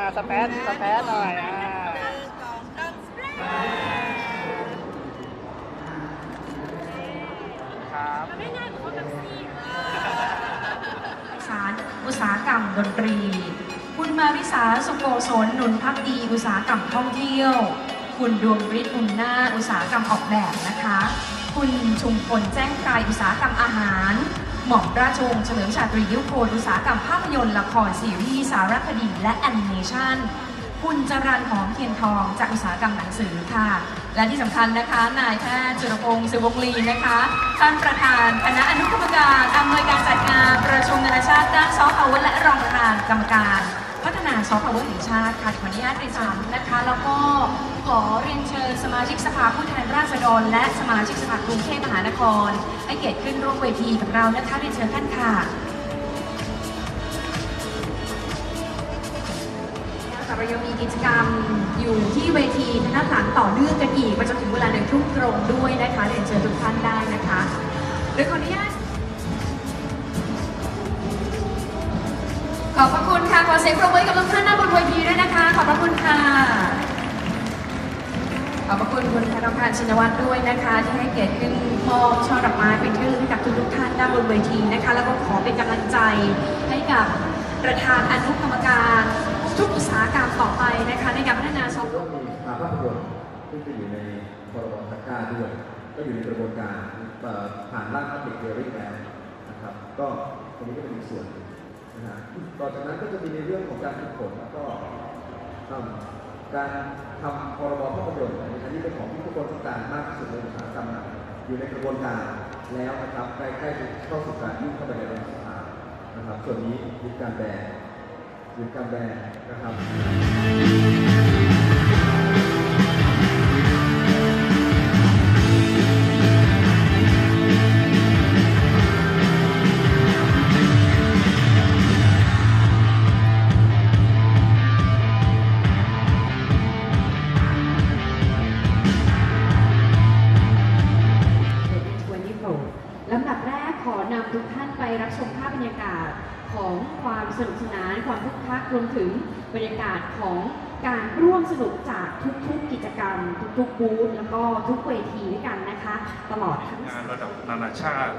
อ่าสเปซสเปซหน่อยอ่าครับสารอุตสาหกรรมดนตรี คุณมาริสาสุโกศลหนุนพักดี อุตสาหกรรมท่องเที่ยว คุณดวงฤทธิ์อุ่นหน้าจอุตสาหกรรมออกแบบนะคะ คุณชุมพลแจ้งไกรอุตสาหกรรมอาหาร หม่อมราชวงศ์เฉลิมชาตรียุคโพลอุตสาหกรรมภาพยนตร์ละครซีรีส์สารคดี และแอนิเมชันคุณจรันหอมเทียนทองจากอุตสาหกรรมหนังสือค่ะ และที่สำคัญนะคะ นายแพทย์จุลพงศ์สิวงลีนะคะ ท่านประธานคณะอนุกรรมการอำนวยการจัดงานประชุมนานาชาติด้านซอฟต์พาวเวอร์และรองประธานกรรมการ นาซอฟต์พาวเวอร์แห่งชาติค่ะขออนุญาตเรียนเชิญนะคะ แล้วก็ขอเรียนเชิญสมาชิกสภาผู้แทนราษฎร และสมาชิกสภากรุงเทพมหานคร ให้เกียรติขึ้นร่วมเวทีกับเรานะคะเรียนเชิญท่านค่ะค่ะเรายังมีกิจกรรมอยู่ที่เวทีด้านหลังต่อเนื่องกันอีกไปจนถึงเวลาหนึ่งทุ่มตรงด้วยนะคะเรียนเชิญทุกท่านได้นะคะโดยขออนุญาต ขอเสียงปรบมือกับทุกท่านหน้าบนเวทีด้วยนะคะ ขอบพระคุณค่ะ ขอบพระคุณคุณธนพันธ์ชินวัตรด้วยนะคะ ที่ให้เกียรติขึ้นมอบช่อดอกไม้เป็นที่ระลึกให้กับทุกๆท่านด้านบนเวทีนะคะ แล้วก็ขอเป็นกำลังใจให้กับประธานอนุกรรมการทุกอุตสาหกรรมต่อไปนะคะ ในการพัฒนาซอฟต์แวก็ร์มีภาพยนตร์ซึ่จะอยู่ในพรบทักก้าด้วย ก็อยู่ในกระบวนการผ่านร่างพับลิกเ e อรี่แล้วนะครับ ก็ตรงนี้ก็เป็นอีกส่วนหนึ่ง นะต่อจากนั้นก็จะมีในเรื่องของการฝึกฝนแล้วก็การทำพรบภาพยนตร์อันนี้เป็นของที่ทุกคนต้องการมากที่สุดในอุตสาหกรรมหนังอยู่ในกระบวนการแล้วนะครับใกล้ๆจะเข้าสู่การยื่นเข้าไปในรัฐสภานะครับ ส่วนนี้มีการแบนมีการแบนนะครับ ไปรับชมภาพบรรยากาศของความสนุกสนานความคึกคักรวมถึงบรรยากาศของการร่วมสนุกจากทุกๆกิจกรรม ทุกๆบูธแล้วก็ทุกเวทีด้วยกันนะคะ ตลอดทั้งงานระดับนานาชาติ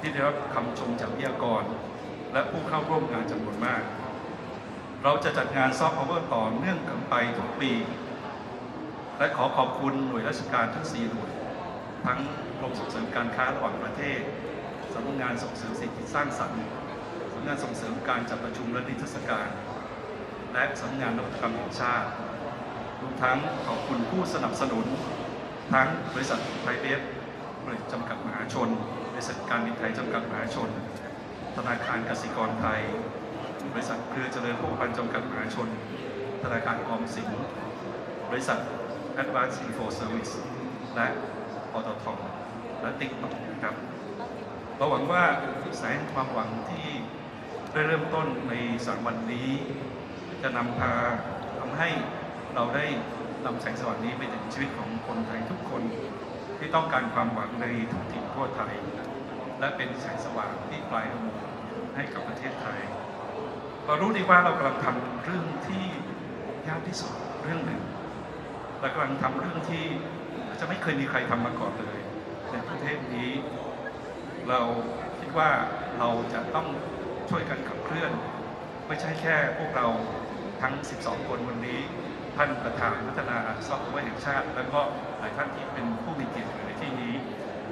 ที่ได้รับคำชมจากวิทยากร และผู้เข้าร่วมงานจำนวนมาก เราจะจัดงานซอฟต์พาวเวอร์ต่อเนื่องกันไปทุกปี และขอขอบคุณหน่วยราชการทั้ง4หน่วย ทั้งกรมส่งเสริมการค้าระหว่างประเทศ สำนักงานส่งเสริมเศรษฐกิจสร้างสรรค์สำนักงานส่งเสริมการจัดประชุมและนิทรรศการ และสำนักงานนวัตกรรมแห่งชาติรวมทั้งขอบคุณผู้สนับสนุน ทั้งบริษัทไทยเบฟบริษัทจำกัดมหาชน บริษัทการบินไทยจำกัดมหาชน ธนาคารกสิกรไทย บริษัทเครือเจริญโภคภัณฑ์จำกัดมหาชน ธนาคารออมสิน บริษัท Advanced Info Service และปตทและติ๊กต็อกครับ เราหวังว่าแสงความหวังที่ได้เริ่มต้นในสามวันนี้ จะนำพาทำให้เราได้นำแสงสว่างนี้ไปถึงชีวิตของคนไทยทุกคนที่ต้องการความหวังในทุกถิ่นทั่วไทย และเป็นแสงสว่างที่ปลายอุโมงค์ให้กับประเทศไทยเรารู้ดีว่าเรากำลังทำเรื่องที่ยากที่สุดเรื่องหนึ่งเรากำลังทำเรื่องที่จะไม่เคยมีใครทำมาก่อนเลย ในประเทศนี้ เราคิดว่าเราจะต้องช่วยกันขับเคลื่อน ไม่ใช่แค่พวกเราทั้ง 12 คนวันนี้ ท่านประธานพัฒนาซอฟต์แวร์แห่งชาติ แล้วก็หลายท่านที่เป็นผู้มีเกียรติในที่นี้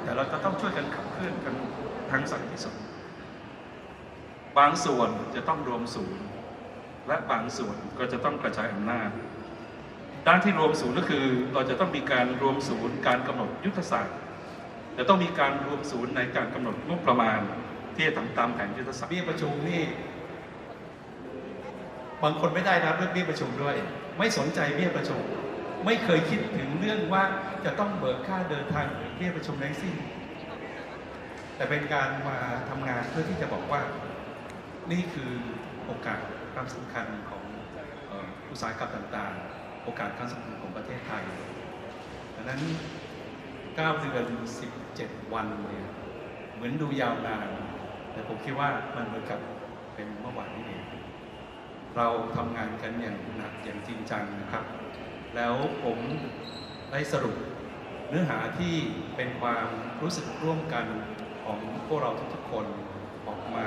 แต่เราจะต้องช่วยกันขับเคลื่อนกันทั้งสังที่สุดบางส่วนจะต้องรวมศูนย์ และบางส่วนก็จะต้องกระจายอำนาจ ด้านที่รวมศูนย์ก็คือเราจะต้องมีการรวมศูนย์การกำหนดยุทธศาสตร์ จะต้องมีการรวมศูนย์ในการกำหนดงบประมาณที่จะทำตามแผนยุทธศาสตร์เบี้ยประชุมนี่บางคนไม่ได้รับเรื่องเบี้ยประชุมด้วย ไม่สนใจเบี้ยประชุม ไม่เคยคิดถึงเรื่องว่าจะต้องเบิกค่าเดินทางหรือเบี้ยประชุมทั้งสิ้นแต่เป็นการมาทำงานเพื่อที่จะบอกว่า นี่คือโอกาสครั้งสำคัญของอุตสาหกรรมต่างๆ โอกาสครั้งสำคัญของประเทศไทยดังนั้น 9เดือน17วันเนี่ยเหมือนดูยาวนานแต่ผมคิดว่ามันเหมือนกับเป็นเมื่อวานนี้เองเราทำงานกันอย่างหนักอย่างจริงจังนะครับ แล้วผมได้สรุปเนื้อหาที่เป็นความรู้สึกร่วมกันของพวกเราทุกๆคนออกมา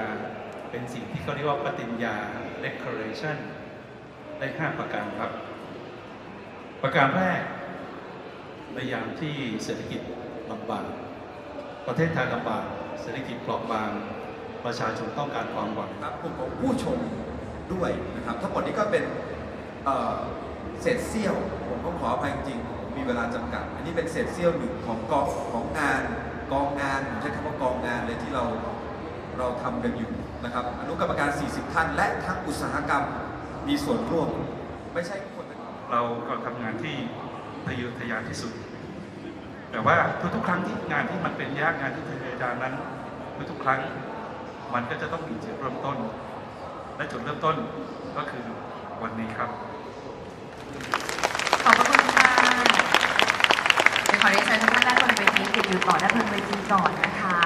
เป็นสิ่งที่เขาเรียกว่าปฏิญญา declaration ได้ 5 ประการครับ ประการแรก ในยามที่เศรษฐกิจลำบาก ประเทศไทยลำบาก เศรษฐกิจเปราะบาง ประชาชนต้องการความหวัง ครับกลุ่มของผู้ชมด้วยนะครับทั้งหมดนี้ก็เป็นเอ่อเศษเสี้ยว ผมต้องขออภัยจริงๆผมมีเวลาจำกัด อันนี้เป็นเศษเสี้ยวหนึ่งของกองของงานกองงานผมใช้คำว่ากองงานเลยที่เราเราทำกันอยู่นะครับอนุกรรมการ 40 ท่าน และทั้งอุตสาหกรรมมีส่วนร่วม ไม่ใช่คนนะครับเราก็ทำงานที่ ทะเยอทะยานที่สุด แต่ว่าทุกๆครั้งที่งานที่มันเป็นยากงานที่ทะเยอทะยานนั้นทุกๆครั้งมันก็จะต้องมีจุดเริ่มต้น และจุดเริ่มต้นก็คือวันนี้ครับ ขอบพระคุณค่ะเดี๋ยวขอเรียนเชิญทุกท่านด้านบนเวทีติดอยู่ต่อด้านบนเวทีก่อนนะคะ